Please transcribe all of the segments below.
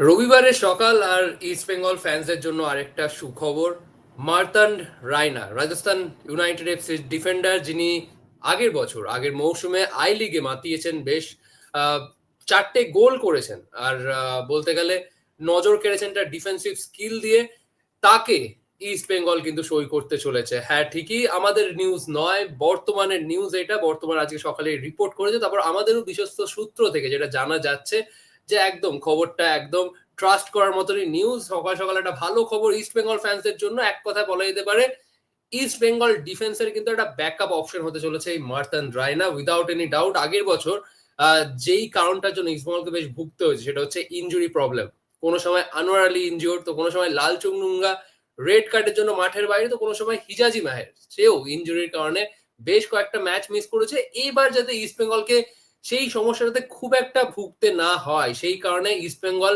রবিবারের সকাল আর ইস্ট বেঙ্গল ফ্যান্সদের জন্য আরেকটা সুখবর। মার্তান্ড রায়না রাজস্থান ইউনাইটেড এফসির ডিফেন্ডার যিনি আগের বছর, আগের মৌসুমে আই লিগে মাতিয়েছেন বেশ চারটে গোল করেছেন। আর বলতে গেলে নজর কেড়েছেন তার ডিফেন্সিভ স্কিল দিয়ে। তাকে ইস্ট বেঙ্গল কিন্তু সই করতে চলেছে। হ্যাঁ ঠিকই আমাদের নিউজ নয়, বর্তমানের নিউজ এটা। বর্তমান আজকে সকালে রিপোর্ট করেছে। তারপর আমাদেরও বিশ্বস্ত সূত্র থেকে যেটা জানা যাচ্ছে যে একদম খবরটা একদম ট্রাস্ট করার মতনই নিউজ সকাল সকাল একটা ভালো খবর ইস্ট বেঙ্গল ফ্যান্সদের জন্য এক কথা বলা যেতে পারে ইস্ট বেঙ্গল ডিফেন্সের কিন্তু একটা ব্যাকআপ অপশন হতে চলেছে এই Martand Raina without any doubt আগের বছর যেই কারণটার জন্য ইস্ট বেঙ্গলকে বেশ ভুগতে হয়েছে, সেটা হচ্ছে ইনজুরি প্রবলেম কোনো সময় আনোয়ার আলী ইনজিওর তো কোনো সময় লাল চুংনুঙ্গা রেড কার্ডের জন্য মাঠের বাইরে, তো কোনো সময় হিজাজি মাহের সেও ইনজুরির কারণে বেশ কয়েকটা ম্যাচ মিস করেছে। এইবার যাতে ইস্ট বেঙ্গলকে সেই সমস্যাটাতে খুব একটা ভুগতে না হয়। সেই কারণে ইস্ট বেঙ্গল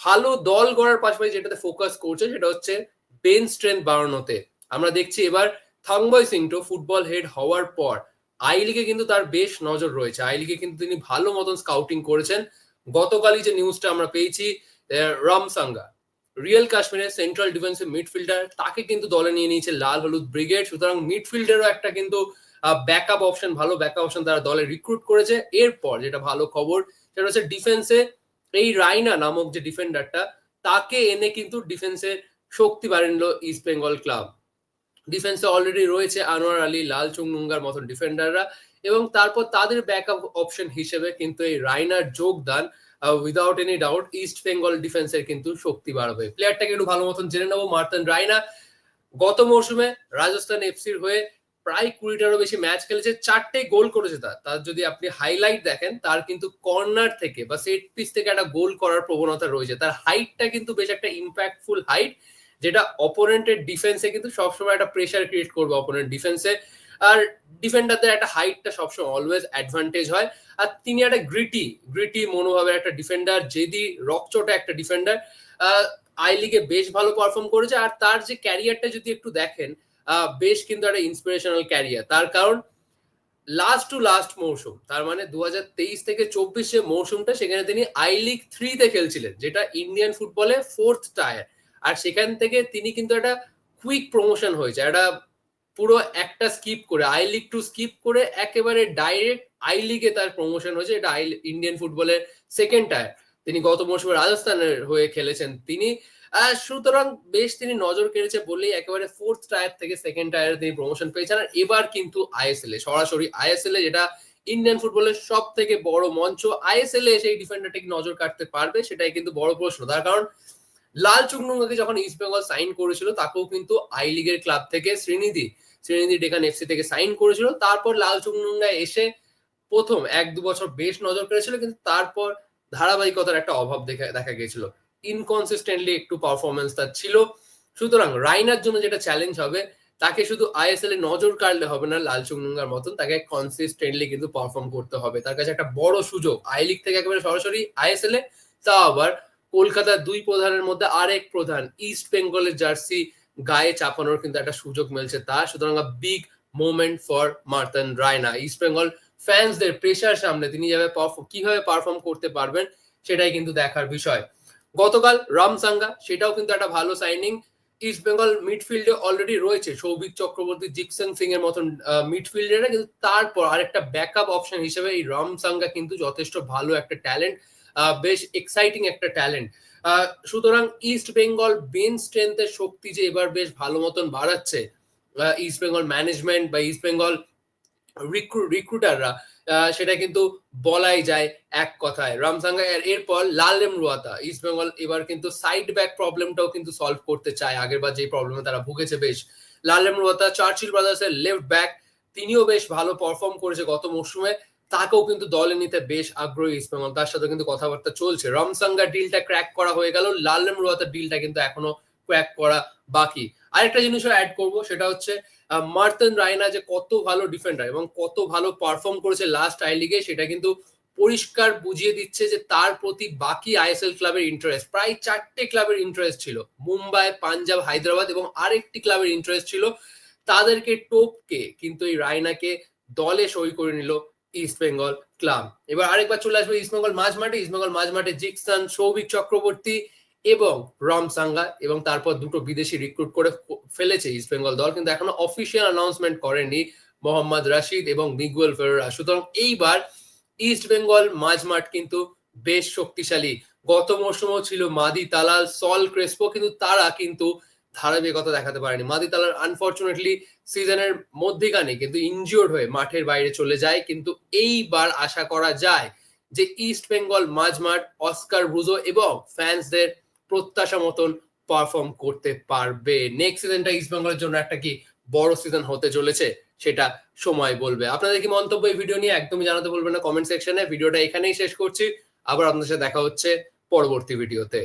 ভালো দল গড়ার পাশাপাশি যেটাতে ফোকাস করছে সেটা হচ্ছে বেন স্ট্রেংথ বাড়ানোতে। আমরা দেখছি এবার থাংবয় সিংটো ফুটবল হেড হওয়ার পর আই লিগে কিন্তু তার বেশ নজর রয়েছে। আই লিগে কিন্তু তিনি ভালো মতন স্কাউটিং করেছেন। গতকালই যে নিউজটা আমরা পেয়েছি রাম সাঙ্গা রিয়েল কাশ্মীরের সেন্ট্রাল ডিফেন্সিভ মিডফিল্ডার তাকে কিন্তু দলে নিয়ে নিয়েছে লাল হলুদ ব্রিগেড সুতরাং মিডফিল্ডেরও একটা কিন্তু ব্যাকআপ অপশন ভালো ব্যাকআপ অপশন তারা দলে রিক্রুট করেছে। এরপর যেটা ভালো খবর, সেটা হচ্ছে ডিফেন্সে এই রাইনা নামক যে ডিফেন্ডারটা তাকে এনে কিন্তু ডিফেন্সে শক্তি বাড়িয়ে নিল ইস্ট বেঙ্গল ক্লাব ডিফেন্সে অলরেডি রয়েছে আনোয়ার আলী, লাল চুংনুঙ্গার মতন ডিফেন্ডাররা এবং তারপর তাদের ব্যাকআপ অপশন হিসেবে কিন্তু এই রাইনার যোগদান without any doubt East Bengal ডিফেন্সের কিন্তু শক্তি বাড়বে প্লেয়ারটাকে একটু ভালো মতন জেনে নেব, মার্তান রাইনা গত মৌসুমে রাজস্থান এফসির হয়ে প্রায় কুড়িটারও বেশি ম্যাচ খেলেছে, চারটে গোল করেছে তার। তার যদি আপনি হাইলাইট দেখেন, তার কিন্তু কর্নার থেকে বা সেট পিস থেকে একটা গোল করার প্রবণতা রয়েছে। তার হাইটটা কিন্তু বেশ একটা ইম্প্যাক্টফুল হাইট যেটা অপোনেন্টের ডিফেন্সে কিন্তু সবসময় একটা প্রেশার ক্রিয়েট করবে অপোনেন্ট ডিফেন্সে আর ডিফেন্ডারদের একটা হাইটটা সবসময় অলওয়েজ অ্যাডভান্টেজ হয়। আর তিনি একটা গ্রিটি গ্রিটি মনোভাবের একটা ডিফেন্ডার জেদি রকচটা একটা ডিফেন্ডার আই লিগে বেশ ভালো পারফর্ম করেছে। আর তার যে ক্যারিয়ারটা যদি একটু দেখেন বেশ কিন্তু একটা ইন্সপিরেশনাল ক্যারিয়ার তার কারণ লাস্ট টু লাস্ট মৌসুম, তার মানে দু হাজার তেইশ থেকে চব্বিশ মৌসুমটা, সেখানে তিনি আই লিগ থ্রিতে খেলছিলেন, যেটা ইন্ডিয়ান ফুটবলে ফোর্থ টায়ার আর সেখান থেকে তিনি কিন্তু একটা কুইক প্রমোশন হয়েছে, একটা পুরো একটা স্কিপ করে আই লিগ টু স্কিপ করে একেবারে ডাইরেক্ট আই লিগে তার প্রমোশন হয়েছে, এটা আই ইন্ডিয়ান ফুটবলের সেকেন্ড টায়ার তিনি গত মৌসুমে রাজস্থানের হয়ে খেলেছেন তিনি। সুতরাং বেশ তিনি নজর কেড়েছে বলেই একেবারে ফোর্থ টায়ার থেকে সেকেন্ড টায়ারে তিনি প্রমোশন পেয়েছেন। আর এবার কিন্তু আইএসএল এ, সরাসরি আইএসএল এ, যেটা ইন্ডিয়ান ফুটবলের সব থেকে বড় মঞ্চ আইএসএল এ সেই ডিফেন্ডারটিকে নজর কাটতে পারবে সেটাই কিন্তু বড় প্রশ্ন। তার কারণ লাল চুকনুঙ্গাকে যখন ইস্ট বেঙ্গল সাইন করেছিল, তাকেও কিন্তু আই লিগের ক্লাব থেকে শ্রীনিধি শ্রীনিধি ডেকান এফসি থেকে সাইন করেছিল। তারপর লাল চুকনুঙ্গা এসে প্রথম এক দু বছর বেশ নজর কেড়েছিল, কিন্তু তারপর ধারাবাহিকতার একটা অভাব দেখা দেখা গিয়েছিল। ইনকনসিস্টেন্টলি একটু পারফরমেন্স তার ছিল। সুতরাং রাইনার জন্য যেটা চ্যালেঞ্জ হবে, তাকে শুধু আইএসএল এ নজর কাড়লে হবে না, লাল চুংনুঙ্গার মতন তাকে কনসিস্টেন্টলি কিন্তু পারফর্ম করতে হবে। তার কাছে একটা বড় সুযোগ। আই লিগ থেকে একেবারে সরাসরি আইএসএল এ, তা আবার কলকাতার দুই প্রধানের মধ্যে আরেক প্রধান ইস্ট বেঙ্গলের জার্সি গায়ে চাপানোর কিন্তু একটা সুযোগ মিলছে তার। সুতরাং big moment for Martand Raina East Bengal ফ্যান্সদের pressure সামনে, তিনি যাবে কীভাবে পারফর্ম করতে পারবেন, সেটাই কিন্তু দেখার বিষয়। গতকাল রাম সাঙ্গা সেটাও কিন্তু একটা ভালো সাইনিং ইস্ট বেঙ্গল মিডফিল্ডে অলরেডি রয়েছে সৌভিক চক্রবর্তী, জিকসন সিং এর মতন মিডফিল্ডাররা কিন্তু তারপর আরেকটা ব্যাকআপ অপশন হিসেবে এই রাম সাঙ্গা কিন্তু যথেষ্ট ভালো একটা ট্যালেন্ট বেশ এক্সাইটিং একটা ট্যালেন্ট সুতরাং ইস্ট বেঙ্গল বেন স্ট্রেংথের শক্তি যে এবার বেশ ভালো মতন বাড়াচ্ছে ইস্ট বেঙ্গল ম্যানেজমেন্ট বা ইস্ট বেঙ্গল রিক্রুটাররা সেটা কিন্তু বলাই যায় এক কথায়। রামসাঙ্গা এরপর লালেম রুয়াতা ইস্ট বেঙ্গল এবার কিন্তু সাইড ব্যাক প্রবলেমটাও কিন্তু সলভ করতে চায়। আগের বার যে প্রবলেমে তারা ভুগেছে, বেশ লালেম রুয়াতা চার্চিল ব্রাদার্স এর লেফট ব্যাক তিনিও বেশ ভালো পারফর্ম করেছে গত মরশুমে তাকেও কিন্তু দলে নিতে বেশ আগ্রহী ইস্ট বেঙ্গল তার সাথে কিন্তু কথাবার্তা চলছে। রমসাঙ্গা ডিলটা ক্র্যাক করা হয়ে গেল লালেম রুয়াতার ডিলটা কিন্তু এখনও ক্র্যাক করা বাকি। আরেকটা জিনিসও অ্যাড করব, সেটা হচ্ছে মার্তন রায়না যে কত ভালো ডিফেন্ডার এবং কত ভালো পারফর্ম করেছে লাস্ট আই লিগে সেটা কিন্তু পরিষ্কার বুঝিয়ে দিচ্ছে যে তার প্রতি বাকি আইএসএল ক্লাবের ইন্টারেস্ট প্রায় চারটে ক্লাবের ইন্টারেস্ট ছিল, মুম্বাই, পাঞ্জাব, হায়দ্রাবাদ এবং আরেকটি ক্লাবের ইন্টারেস্ট ছিল তাদেরকে টোপকে কিন্তু এই রায়নাকে দলে সই করে নিল ইস্ট বেঙ্গল ক্লাব এবার আরেকবার চলে আসবে ইস্ট বেঙ্গল মাঝ মাঠে ইস্ট মাঝ মাঠে জিকসান, সৌভিক চক্রবর্তী এবং রম সাঙ্গা এবং তারপর দুটো বিদেশি রিক্রুট করে ফেলেছে ইস্ট বেঙ্গল দল, কিন্তু এখনও অফিসিয়াল অ্যানাউন্সমেন্ট করেনি মোহাম্মদ রাশিদ এবং মিগুয়েল ফেরোরা। সুতরাং এইবার ইস্ট বেঙ্গল মাঝ মাঠ কিন্তু বেশ শক্তিশালী। গত মরশুমেও ছিল মাদি তালাল, সল ক্রেসপো, কিন্তু তারা কিন্তু ধারাবাহিকতা দেখাতে পারেনি। মাদি তালাল আনফর্চুনেটলি সিজনের মধ্যিখানে কিন্তু ইনজিওর্ড হয়ে মাঠের বাইরে চলে যায়, কিন্তু এইবার আশা করা যায় যে ইস্ট বেঙ্গল মাঝ মাঠ অস্কার ব্রুজো এবং ফ্যান্সদের প্রত্যাশা মতন পারফর্ম করতে পারবে। নেক্সট সিজনটা ইস্ট বেঙ্গলের জন্য একটা কি বড় সিজন হতে চলেছে, সেটা সময় বলবে। আপনাদের কি মন্তব্য এই ভিডিও নিয়ে একদমই জানাতে বলবেন না কমেন্ট সেকশনে ভিডিওটা এখানেই শেষ করছি। আবার আপনাদের সাথে দেখা হচ্ছে পরবর্তী ভিডিওতে